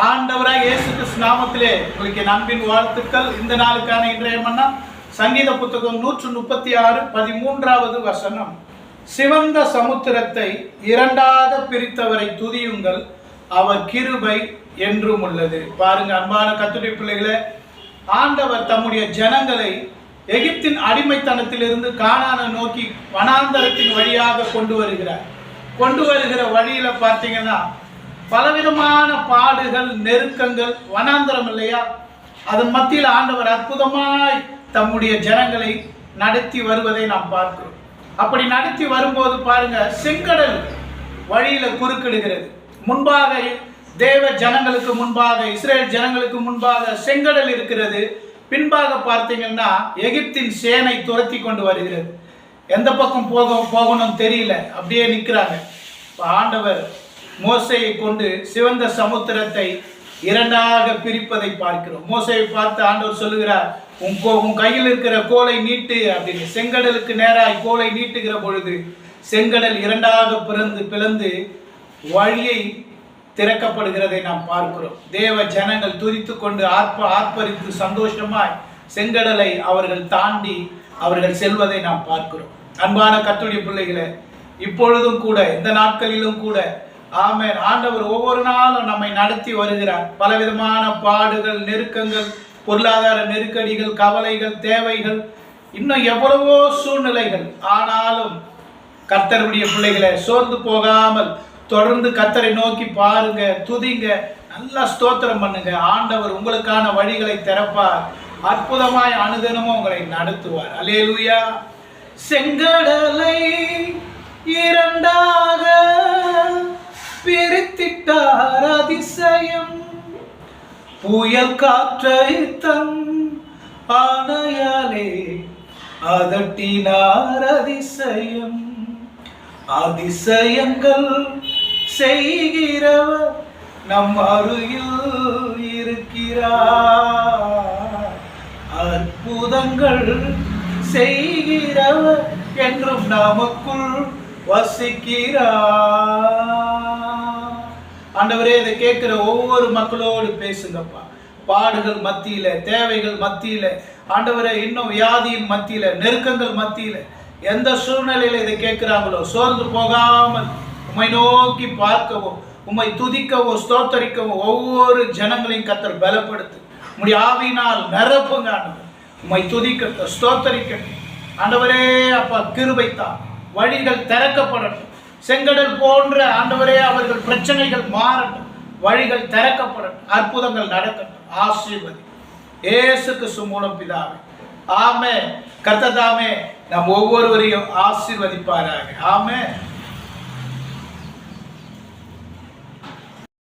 ஆண்டவராக இயேசு கிறிஸ்து நாமத்திலே உங்களுக்கு நண்பின் வாழ்த்துக்கள். இந்த நாளுக்கான இன்றைய மன்னா சங்கீத புத்தகம் நூற்று முப்பத்தி ஆறு பதிமூன்றாவது வசனம். சிவந்த சமுத்திரத்தை இரண்டாக பிரித்தவரை துதியுங்கள் அவர் கிருபை என்றும் உள்ளது. பாருங்க அன்பான கத்துடைய பிள்ளைகளே ஆண்டவர் தம்முடைய ஜனங்களை எகிப்தின் அடிமைத்தனத்திலிருந்து காணான நோக்கி வனாந்தரத்தின் வழியாக கொண்டு வருகிறார். கொண்டு வருகிற வழியில பார்த்தீங்கன்னா பலவிதமான பாடுகள் நெருக்கங்கள் வனாந்திரம் இல்லையா? அதன் மத்தியில் ஆண்டவர் அற்புதமாய் தம்முடைய ஜனங்களை நடத்தி வருவதை நாம் பார்க்கிறோம். அப்படி நடத்தி வரும்போது பாருங்க செங்கடல் வழியில குறுக்கிடுகிறது. முன்பாக தேவ ஜனங்களுக்கு முன்பாக இஸ்ரேல் ஜனங்களுக்கு முன்பாக செங்கடல் இருக்கிறது. பின்பாக பார்த்தீங்கன்னா எகிப்தின் சேனை துரத்தி கொண்டு வருகிறது. எந்த பக்கம் போக போகணும் தெரியல. அப்படியே நிற்கிறாங்க ஆண்டவர் மோசையை கொண்டு சிவந்த சமுத்திரத்தை இரண்டாக பிரிப்பதை பார்க்கிறோம். மோசையை பார்த்து ஆண்டவர் சொல்லுகிறார் உன் கோ உன் கையில் இருக்கிற கோலை நீட்டு அப்படின்னு. செங்கடலுக்கு நேராய் கோலை நீட்டுகிற பொழுது செங்கடல் இரண்டாக பிறந்து பிளந்து வழியை திறக்கப்படுகிறதை நாம் பார்க்கிறோம். தேவ ஜனங்கள் துதித்து கொண்டு ஆர்ப்ப ஆர்ப்பரித்து சந்தோஷமாய் செங்கடலை அவர்கள் தாண்டி அவர்கள் செல்வதை நாம் பார்க்கிறோம். அன்பான கத்துடைய பிள்ளைகளை இப்பொழுதும் கூட இந்த நாட்களிலும் கூட ஆமே ஆண்டவர் ஒவ்வொரு நாளும் நம்மை நடத்தி வருகிறார். பலவிதமான பாடுகள் நெருக்கங்கள் பொருளாதார நெருக்கடிகள் கவலைகள் தேவைகள் இன்னும் எவ்வளவோ சூழ்நிலைகள். ஆனாலும் கர்த்தருடைய பிள்ளைகளை சோர்ந்து போகாமல் தொடர்ந்து கத்தரை நோக்கி பாருங்க துதிங்க நல்லா ஸ்தோத்திரம் பண்ணுங்க. ஆண்டவர் உங்களுக்கான வழிகளை திறப்பார். அற்புதமாய் அனுதினமும் உங்களை நடத்துவார். அலேலுயா செங்கடலை புயல் காற்றை தன் ஆணையாலே அதட்டினார் அதிசயம். அதிசயங்கள் செய்கிறவர் நம் அருகில் இருக்கிறார். அற்புதங்கள் செய்கிறவர் என்றும் நமக்குள் வசிக்கிறார். ஆண்டவரே இதை கேட்கிற ஒவ்வொரு மக்களோடு பேசுங்கப்பா. பாடுகள் மத்தியில தேவைகள் மத்தியில ஆண்டவரே இன்னும் வியாதியின் மத்தியில நெருக்கங்கள் மத்தியில எந்த சூழ்நிலையில இதை கேட்கிறாங்களோ சோர்ந்து போகாமல் உம்மை நோக்கி பார்க்கவும் உம்மை துதிக்கவும் ஸ்தோத்தரிக்கவும் ஒவ்வொரு ஜனங்களையும் கத்தர் பலப்படுத்து. உம்முடைய ஆவினால் நிரப்புங்க ஆண்டவர். உம்மை துதிக்கட்டும் ஸ்தோத்தரிக்கட்டும். ஆண்டவரே அப்பா கிருபைத்தான் வழிகள் திறக்கப்படட்டும். செங்கடல் போன்ற ஆண்டவரே அவர்கள் பிரச்சனைகள் மாறட்டும் வழிகள் திறக்கப்படட்டும் அற்புதங்கள் நடக்கட்டும். ஆசீர்வதி. ஏசுக்கு சுமூலம் பிதாவே. ஆமே கர்த்ததாமே நம் ஒவ்வொருவரையும் ஆசீர்வதிப்பாராக. ஆமே